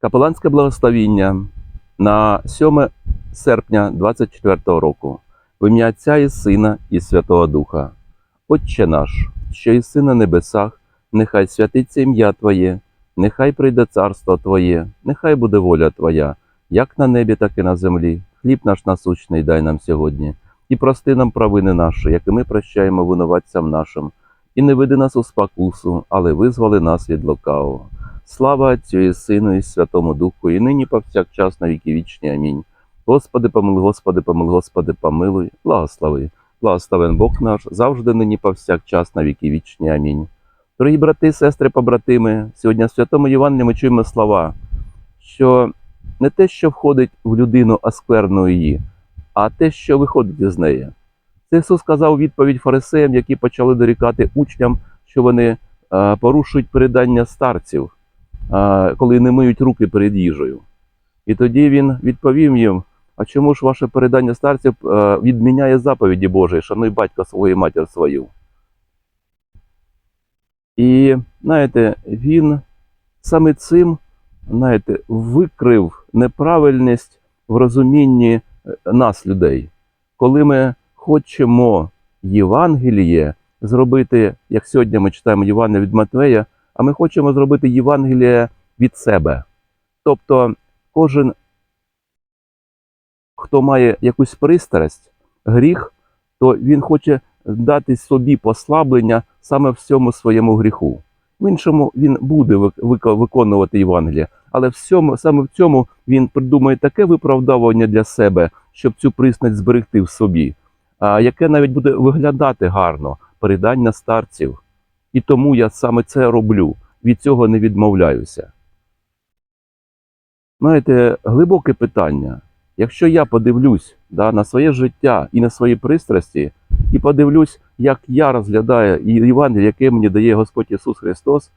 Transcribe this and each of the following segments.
Капеланське благословіння на 7 серпня 24 року в ім'я Отця і Сина і Святого Духа. Отче наш, що єси на небесах, нехай святиться ім'я Твоє, нехай прийде царство Твоє, нехай буде воля Твоя, як на небі, так і на землі. Хліб наш насущний дай нам сьогодні, і прости нам провини наші, як і ми прощаємо винуватцям нашим. І не веди нас у спокусу, але визволи нас від лукавого. Слава Отцю і Сину і Святому Духу, і нині повсякчас на віки вічні. Амінь. Господи, помилуй, Господи, помилуй, Господи, помилуй, благослови. Благословен Бог наш, завжди нині повсякчас на віки вічні. Амінь. Дорогі брати, сестри, побратими, сьогодні в Святому Євангелії ми чуємо слова, що не те, що входить в людину оскверну її, а те, що виходить із неї. Це Ісус сказав відповідь фарисеям, які почали дорікати учням, що вони е, порушують передання старців, коли не миють руки перед їжею. І тоді він відповів їм: а чому ж ваше передання старців е, відміняє заповіді Божої, шануй батька свого і матір свою? І знаєте, він саме цим знаєте, викрив неправильність в розумінні е, нас, людей. Коли ми хочемо Євангеліє зробити, як сьогодні ми читаємо Євангеліє від Матвея, а ми хочемо зробити Євангеліє від себе. Тобто кожен, хто має якусь пристрасть, гріх, то він хоче дати собі послаблення саме в цьому своєму гріху. В іншому він буде вик- вик- виконувати Євангеліє, але в цьому, саме в цьому він придумає таке виправдовування для себе, щоб цю пристрасть зберегти в собі, яке навіть буде виглядати гарно, передання старців. І тому я саме це роблю, від цього не відмовляюся. Знаєте, глибоке питання. Якщо я подивлюсь да, на своє життя і на свої пристрасті, і подивлюсь, як я розглядаю Євангеліє, яке мені дає Господь Ісус Христос,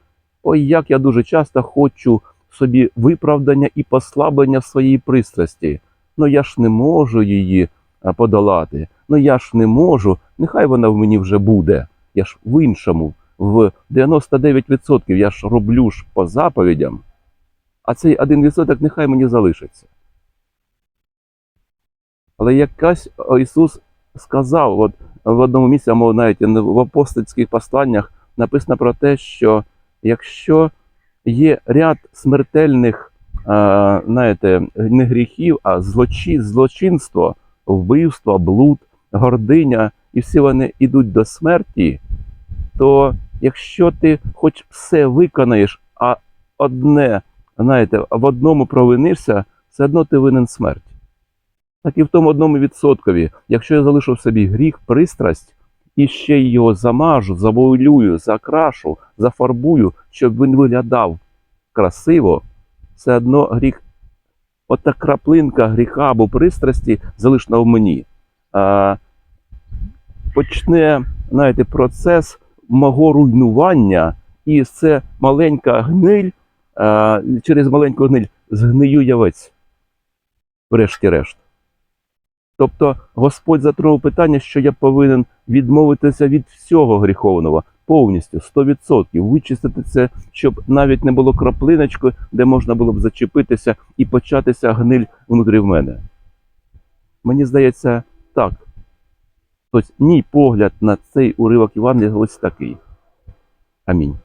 ой, як я дуже часто хочу собі виправдання і послаблення в своїй пристрасті. Ну я ж не можу її подолати. Ну я ж не можу, нехай вона в мені вже буде. Я ж в іншому, в 99% я ж роблю ж по заповідям, а цей 1% нехай мені залишиться. Але якась Ісус сказав, от в одному місці, мов навіть в апостольських посланнях написано про те, що якщо є ряд смертельних, а, знаєте, не гріхів, а злочи, злочинство, вбивство, блуд, гординя, і всі вони йдуть до смерті, то якщо ти хоч все виконаєш, а одне, знаєте, в одному провинишся, все одно ти винен смерть. Так і в тому одному відсоткові, якщо я залишу в собі гріх, пристрасть, і ще його замажу, завоюю, закрашу, зафарбую, щоб він виглядав красиво, все одно гріх, ота краплинка гріха або пристрасті залишена в мені. Почне, знаєте, процес мого руйнування, і це маленька гниль, через маленьку гниль згнию я весь, врешті-решт. Тобто Господь затронув питання, що я повинен відмовитися від всього гріховного повністю, 100%, вичистити це, щоб навіть не було краплиночки, де можна було б зачепитися і початися гниль внутрі в мене. Мені здається, так. Тобто, мій погляд на цей уривок Івангелія ось такий. Амінь.